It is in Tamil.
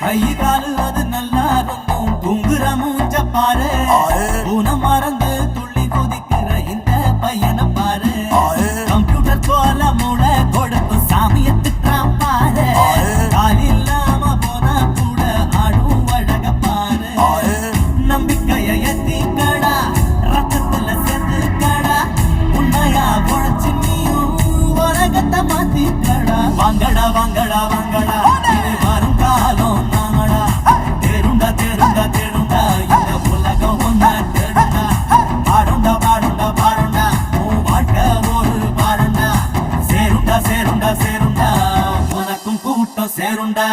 கை காலு அது நல்லா இருந்தும் தூங்குற மூஞ்ச பாரு. ஊனம் மறந்து துள்ளி குதிக்கிற இந்த பையனை பாரு. கம்ப்யூட்டர் போல மூளை கொடுத்து சாமியை திட்டுறான் பாரு. கால் இல்லாம போனா கூட ஆடும் அழக பாரு. நம்பிக்கைய எத்திக்கடா ரத்தத்துல சேர்த்துக்கடா. உண்மையா உழைச்சு நீயும் உலகத்தை மாத்திக்கடா. வாங்கடா வாங்கடா வாங்கடா. சேருண்டா?